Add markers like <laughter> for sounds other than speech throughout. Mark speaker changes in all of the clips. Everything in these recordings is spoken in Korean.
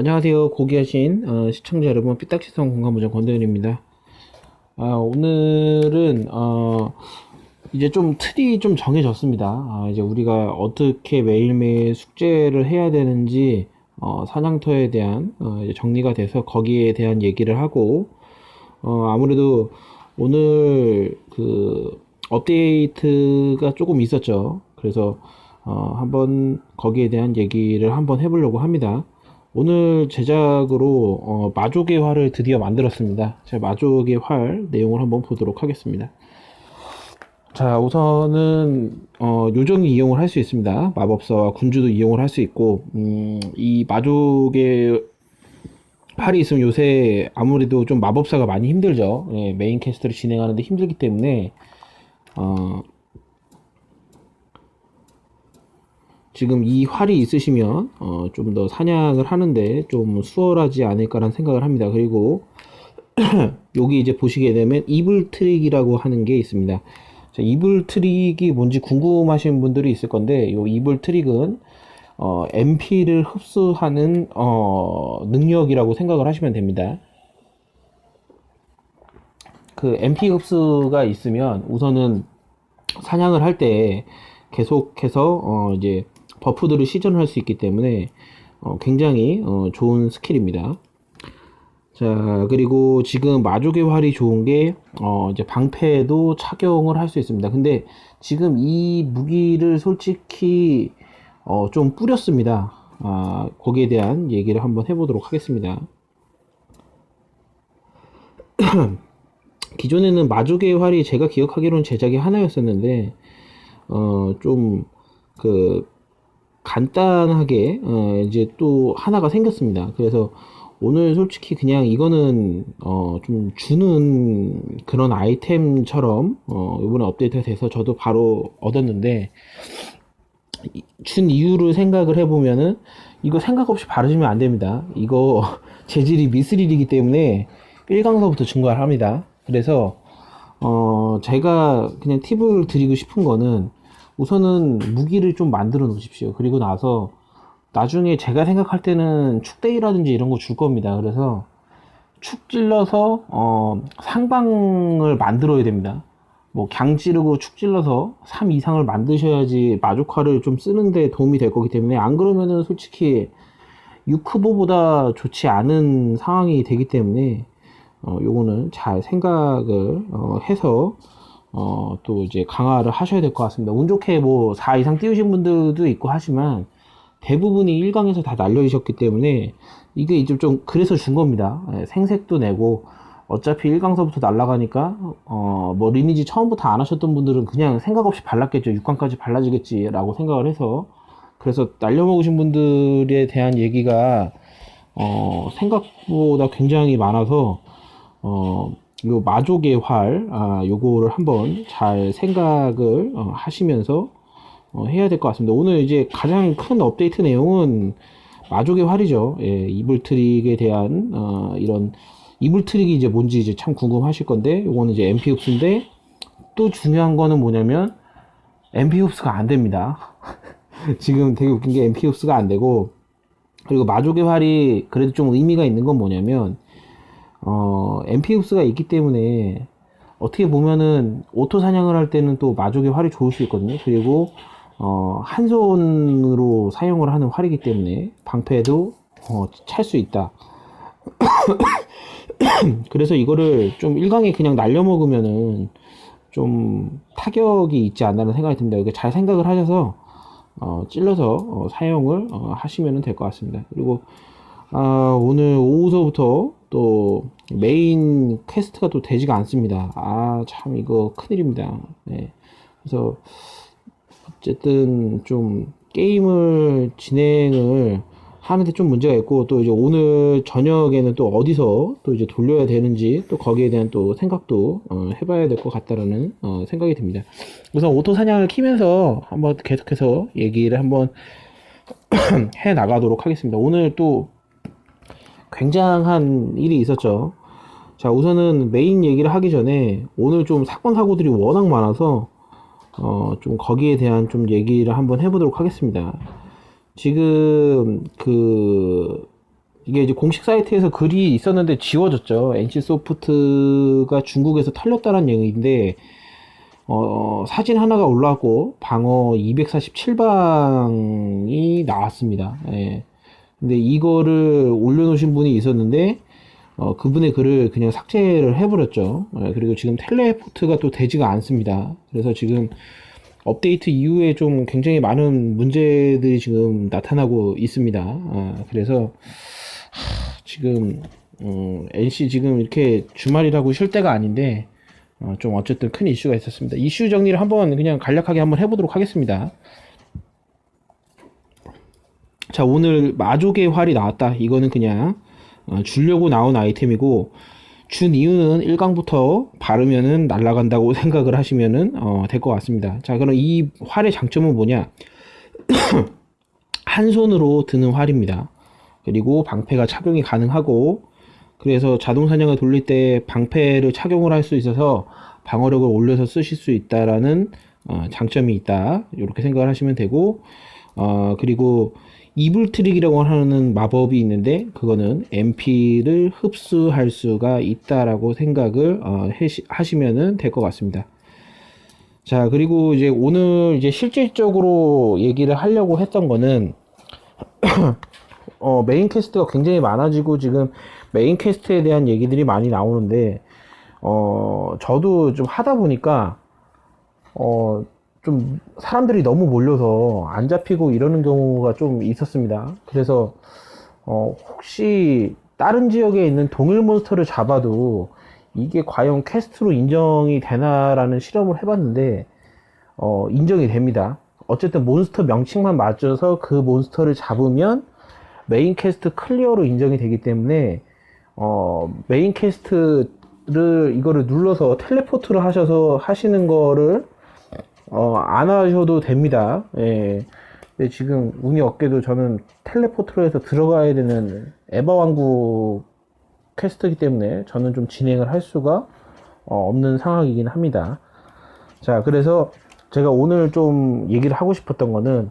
Speaker 1: 안녕하세요. 고귀하신 어, 시청자 여러분, 삐딱시성 공간부장 권도현입니다. 아, 오늘은 어, 이제 좀 틀이 좀 정해졌습니다. 아, 이제 우리가 어떻게 매일매일 숙제를 해야 되는지 어, 사냥터에 대한 어, 정리가 돼서 거기에 대한 얘기를 하고 어, 아무래도 오늘 그 업데이트가 조금 있었죠. 그래서 어, 한번 거기에 대한 얘기를 한번 해보려고 합니다. 오늘 제작으로 어, 마족의 활을 드디어 만들었습니다. 제가 마족의 활 내용을 한번 보도록 하겠습니다. 자, 우선은 어, 요정이 이용을 할 수 있습니다. 마법사와 군주도 이용을 할 수 있고 음, 이 마족의 활이 있으면 요새 아무래도 좀 마법사가 많이 힘들죠. 예, 메인 캐스트를 진행하는데 힘들기 때문에 어, 지금 이 활이 있으시면 어, 좀 더 사냥을 하는데 좀 수월하지 않을까라는 생각을 합니다. 그리고 <clears throat> 여기 이제 보시게 되면 이블 트릭이라고 하는 게 있습니다. 자, 이블 트릭이 뭔지 궁금하신 분들이 있을 건데 이 이블 트릭은 어, MP를 흡수하는 어, 능력이라고 생각을 하시면 됩니다. 그 MP 흡수가 있으면 우선은 사냥을 할 때 계속해서 어, 이제 버프들을 시전할 수 있기 때문에 어, 굉장히 어, 좋은 스킬입니다. 자, 그리고 지금 마족의 활이 좋은 게, 어, 이제 방패도 착용을 할 수 있습니다. 근데 지금 이 무기를 솔직히, 어, 좀 뿌렸습니다. 아, 거기에 대한 얘기를 한번 해보도록 하겠습니다. <clears throat> 기존에는 마족의 활이 제가 기억하기로는 제작이 하나였었는데, 어, 좀, 그, 간단하게, 어, 이제 또 하나가 생겼습니다. 그래서 오늘 솔직히 그냥 이거는, 어, 좀 주는 그런 아이템처럼, 어, 이번에 업데이트가 돼서 저도 바로 얻었는데, 이- 준 이유를 생각을 해보면은, 이거 생각 없이 바르시면 안 됩니다. 이거 <laughs> 재질이 미스릴이기 때문에 1강서부터 증가를 합니다. 그래서, 어, 제가 그냥 팁을 드리고 싶은 거는 우선은 무기를 좀 만들어 놓으십시오. 그리고 나서 나중에 제가 생각할 때는 축대이라든지 이런 거 줄 겁니다. 그래서 축 찔러서 어, 상방을 만들어야 됩니다. 뭐 강 찌르고 축 찔러서 3 이상을 만드셔야지 마조카를 좀 쓰는데 도움이 될 거기 때문에 안 그러면은 솔직히 유크보보다 좋지 않은 상황이 되기 때문에 어, 요거는 잘 생각을 어, 해서 어, 또 이제 강화를 하셔야 될 것 같습니다. 운 좋게 뭐 4 이상 띄우신 분들도 있고 하지만 대부분이 1강에서 다 날려주셨기 때문에 이게 이제 좀 그래서 준 겁니다. 예, 생색도 내고 어차피 1강서부터 날라가니까 어, 뭐 리니지 처음부터 안 하셨던 분들은 그냥 생각 없이 발랐겠죠. 6강까지 발라지겠지라고 생각을 해서 그래서 날려먹으신 분들에 대한 얘기가 어, 생각보다 굉장히 많아서 어, 요 마족의 활, 아, 요거를 한번 잘 생각을 어, 하시면서 어, 해야 될 것 같습니다. 오늘 이제 가장 큰 업데이트 내용은 마족의 활이죠. 예, 이불 트릭에 대한 어, 이런 이불 트릭이 이제 뭔지 이제 참 궁금하실 건데, 요거는 이제 MP 흡수인데 또 중요한 거는 뭐냐면 MP 흡수가 안 됩니다. <laughs> 지금 되게 웃긴 게 MP 흡수가 안 되고 그리고 마족의 활이 그래도 좀 의미가 있는 건 뭐냐면 어, MP 흡수가 있기 때문에 어떻게 보면은 오토 사냥을 할 때는 또 마족의 활이 좋을 수 있거든요. 그리고 어, 한 손으로 사용을 하는 활이기 때문에 방패도 어, 찰 수 있다. <coughs> 그래서 이거를 좀 일강에 그냥 날려먹으면은 좀 타격이 있지 않나는 생각이 듭니다. 이거 잘 생각을 하셔서 어, 찔러서 어, 사용을 어, 하시면 될 것 같습니다. 그리고 아, 오늘 오후서부터 또 메인 퀘스트가 또 되지가 않습니다. 아, 참 이거 큰일입니다. 네. 그래서 어쨌든 좀 게임을 진행을 하는데 좀 문제가 있고 또 이제 오늘 저녁에는 또 어디서 또 이제 돌려야 되는지 또 거기에 대한 또 생각도 어, 해봐야 될 것 같다라는 어, 생각이 듭니다. 우선 오토 사냥을 키면서 한번 계속해서 얘기를 한번 <clears throat> 해 나가도록 하겠습니다. 오늘 또 굉장한 일이 있었죠. 자, 우선은 메인 얘기를 하기 전에 오늘 좀 사건 사고들이 워낙 많아서 어, 좀 거기에 대한 좀 얘기를 한번 해보도록 하겠습니다. 지금 그 이게 이제 공식 사이트에서 글이 있었는데 지워졌죠. NC 소프트가 중국에서 털렸다는 얘기인데 어, 사진 하나가 올라왔고 방어 247방이 나왔습니다. 예. 근데 이거를 올려놓으신 분이 있었는데 어, 그분의 글을 그냥 삭제를 해버렸죠. 예, 그리고 지금 텔레포트가 또 되지가 않습니다. 그래서 지금 업데이트 이후에 좀 굉장히 많은 문제들이 지금 나타나고 있습니다. 아, 그래서 하, 지금 음, NC 지금 이렇게 주말이라고 쉴 때가 아닌데 어, 좀 어쨌든 큰 이슈가 있었습니다. 이슈 정리를 한번 그냥 간략하게 한번 해보도록 하겠습니다. 자 오늘 마족의 활이 나왔다. 이거는 그냥 어, 주려고 나온 아이템이고 준 이유는 1강부터 바르면은 날아간다고 <laughs> 생각을 하시면은 어, 될 것 같습니다. 자 그럼 이 활의 장점은 뭐냐? <clears throat> 한 손으로 드는 활입니다. 그리고 방패가 착용이 가능하고 그래서 자동 사냥을 돌릴 때 방패를 착용을 할 수 있어서 방어력을 올려서 쓰실 수 있다라는 어, 장점이 있다. 이렇게 생각을 하시면 되고 어, 그리고 이불 트릭이라고 하는 마법이 있는데 그거는 MP를 흡수할 수가 있다라고 생각을 어, 하시면은 될 것 같습니다. 자, 그리고 이제 오늘 이제 실질적으로 얘기를 하려고 했던 거는 <clears throat> 어, 메인 캐스트가 굉장히 많아지고 지금 메인 캐스트에 대한 얘기들이 많이 나오는데 어, 저도 좀 하다 보니까 어, 좀 사람들이 너무 몰려서 안 잡히고 이러는 경우가 좀 있었습니다. 그래서 어, 혹시 다른 지역에 있는 동일 몬스터를 잡아도 이게 과연 퀘스트로 인정이 되나라는 실험을 해봤는데 어, 인정이 됩니다. 어쨌든 몬스터 명칭만 맞춰서 그 몬스터를 잡으면 메인 퀘스트 클리어로 인정이 되기 때문에 어, 메인 퀘스트를 이거를 눌러서 텔레포트를 하셔서 하시는 거를 어, 안 하셔도 됩니다. 예. 근데 지금 운이 없게도 저는 텔레포트로 해서 들어가야 되는 에바 왕국 퀘스트이기 때문에 저는 좀 진행을 할 수가 어, 없는 상황이긴 합니다. 자, 그래서 제가 오늘 좀 얘기를 하고 싶었던 거는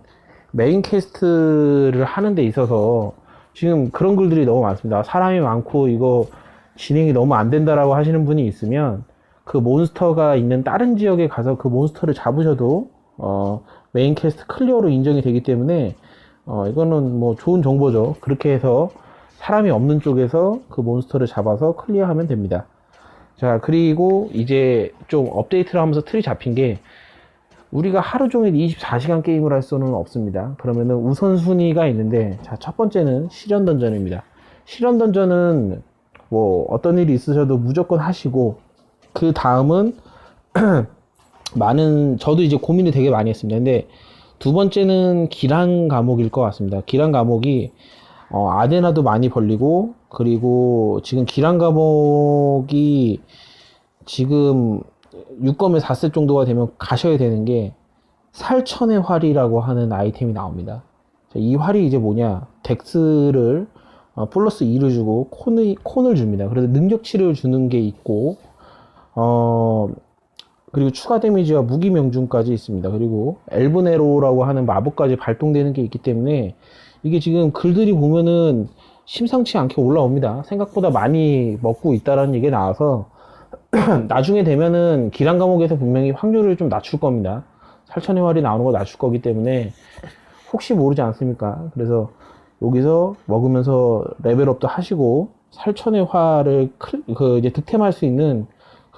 Speaker 1: 메인 퀘스트를 하는 데 있어서 지금 그런 글들이 너무 많습니다. 사람이 많고 이거 진행이 너무 안 된다라고 하시는 분이 있으면 그 몬스터가 있는 다른 지역에 가서 그 몬스터를 잡으셔도 어, 메인 퀘스트 클리어로 인정이 되기 때문에 어, 이거는 뭐 좋은 정보죠. 그렇게 해서 사람이 없는 쪽에서 그 몬스터를 잡아서 클리어하면 됩니다. 자, 그리고 이제 좀 업데이트를 하면서 틀이 잡힌 게 우리가 하루 종일 24시간 게임을 할 수는 없습니다. 그러면은 우선순위가 있는데, 자, 첫 번째는 실현 던전입니다. 실현 던전은 뭐 어떤 일이 있으셔도 무조건 하시고, 그 다음은 <clears throat> 많은, 저도 이제 고민을 되게 많이 했습니다. 근데 두 번째는 기란 과목일 것 같습니다. 기란 과목이 어, 아데나도 많이 벌리고, 그리고 지금 기란 과목이 지금 6검에 4세 정도가 되면 가셔야 되는 게 살천의 활이라고 하는 아이템이 나옵니다. 자, 이 활이 이제 뭐냐? 덱스를 어, 플러스 2를 주고 콘을, 콘을 줍니다. 그래서 능력치를 주는 게 있고, 어, 그리고 추가 데미지와 무기 명중까지 있습니다. 그리고 엘브네로라고 하는 마법까지 발동되는 게 있기 때문에 이게 지금 글들이 보면은 심상치 않게 올라옵니다. 생각보다 많이 먹고 있다라는 얘기가 나와서 <clears throat> 나중에 되면은 기란 과목에서 분명히 확률을 좀 낮출 겁니다. 살천의 활이 나오는 거 낮출 거기 때문에 혹시 모르지 않습니까? 그래서 여기서 먹으면서 레벨업도 하시고 살천의 활을 클- 그 이제 득템할 수 있는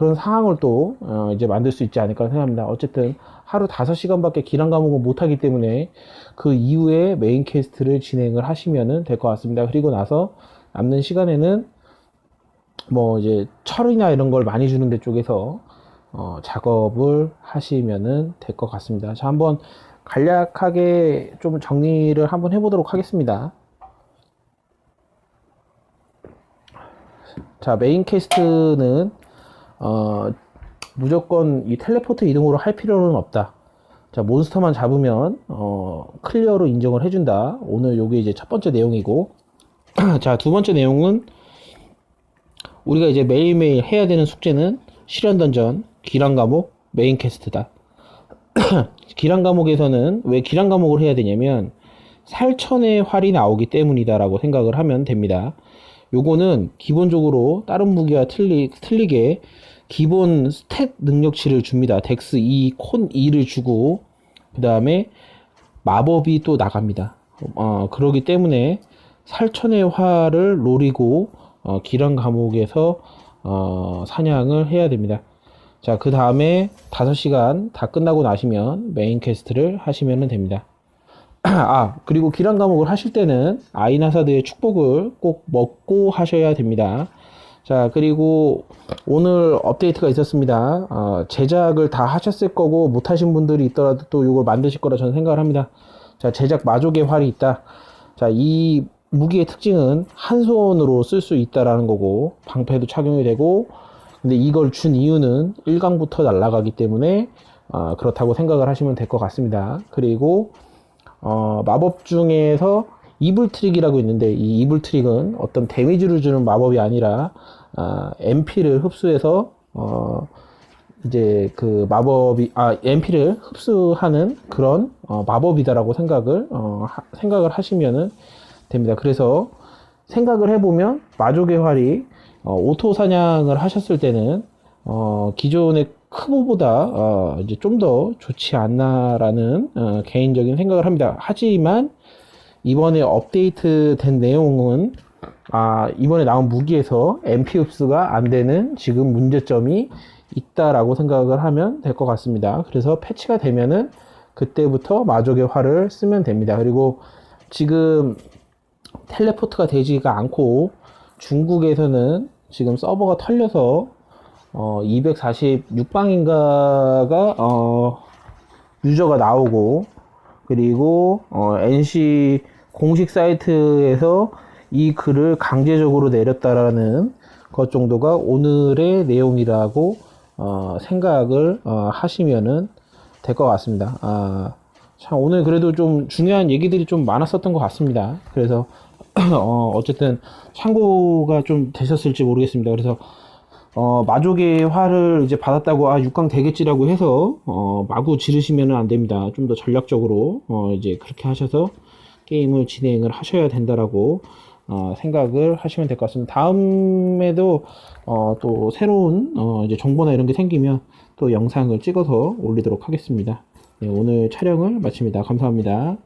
Speaker 1: 그런 상황을 또 어, 이제 만들 수 있지 않을까 생각합니다. 어쨌든 하루 5시간밖에 기란 과목을 못 하기 때문에 그 이후에 메인 퀘스트를 진행을 하시면은 될것 같습니다. 그리고 나서 남는 시간에는 뭐 이제 철이나 이런 걸 많이 주는 데 쪽에서 어, 작업을 하시면은 될 것 같습니다. 자, 한번 간략하게 좀 정리를 한번 해보도록 하겠습니다. 자, 메인 퀘스트는 어, 무조건 이 텔레포트 이동으로 할 필요는 없다. 자, 몬스터만 잡으면 어, 클리어로 인정을 해준다. 오늘 요게 이제 첫 번째 내용이고, <clears throat> 자, 두 번째 내용은 우리가 이제 매일매일 해야 되는 숙제는 실현 던전, 기란 과목, 메인 퀘스트다. <clears throat> 기란 과목에서는 왜 기란 과목을 해야 되냐면 살천의 활이 나오기 때문이다라고 생각을 하면 됩니다. 요거는 기본적으로 다른 무기와 틀리, 틀리게 기본 스탯 능력치를 줍니다. 덱스 2, 콘 2를 주고 그 다음에 마법이 또 나갑니다. 어, 그러기 때문에 살천의 활을 노리고 어, 기란 감옥에서 어, 사냥을 해야 됩니다. 자, 그 다음에 5시간 다 끝나고 나시면 메인 퀘스트를 하시면 됩니다. <clears throat> 아, 그리고 기란 감옥을 하실 때는 아이나사드의 축복을 꼭 먹고 하셔야 됩니다. 자, 그리고 오늘 업데이트가 있었습니다. 어, 제작을 다 하셨을 거고 못 하신 분들이 있더라도 또 이걸 만드실 거라 저는 생각을 합니다. 자, 제작 마족의 활이 있다. 자, 이 무기의 특징은 한 손으로 쓸 수 있다라는 거고 방패도 착용이 되고 근데 이걸 준 이유는 1강부터 날아가기 때문에 어, 그렇다고 생각을 하시면 될 것 같습니다. 그리고 어, 마법 중에서 이불 트릭이라고 있는데 이 이불 트릭은 어떤 데미지를 주는 마법이 아니라 아, MP를 흡수해서 어, 이제 그 마법이 아 MP를 흡수하는 그런 어, 마법이다라고 생각을 어, 하- 생각을 하시면은 됩니다. 그래서 생각을 해보면 마족의 활이 어, 오토 사냥을 하셨을 때는 어, 기존의 크보보다 어, 이제 좀 더 좋지 않나라는 어, 개인적인 생각을 합니다. 하지만 이번에 업데이트 된 내용은 아, 이번에 나온 무기에서 흡수가 안 되는 지금 문제점이 있다라고 생각을 하면 될 것 같습니다. 그래서 패치가 되면은 그때부터 마족의 활을 쓰면 됩니다. 그리고 지금 텔레포트가 되지가 않고 중국에서는 지금 서버가 털려서 어, 246방인가가 어, 유저가 나오고 그리고 어, NC 공식 사이트에서 이 글을 강제적으로 내렸다라는 것 정도가 오늘의 내용이라고 어, 생각을 어, 하시면은 될 것 같습니다. 아, 참 오늘 그래도 좀 중요한 얘기들이 좀 많았었던 것 같습니다. 그래서 <clears throat> 어, 어쨌든 참고가 좀 되셨을지 모르겠습니다. 그래서 어, 마족의 화를 이제 받았다고, 아, 6강 되겠지라고 해서, 어, 마구 지르시면 안 됩니다. 좀 더 전략적으로, 어, 이제 그렇게 하셔서 게임을 진행을 하셔야 된다라고, 어, 생각을 하시면 될 것 같습니다. 다음에도, 어, 또 새로운, 어, 이제 정보나 이런 게 생기면 또 영상을 찍어서 올리도록 하겠습니다. 네, 오늘 촬영을 마칩니다. 감사합니다.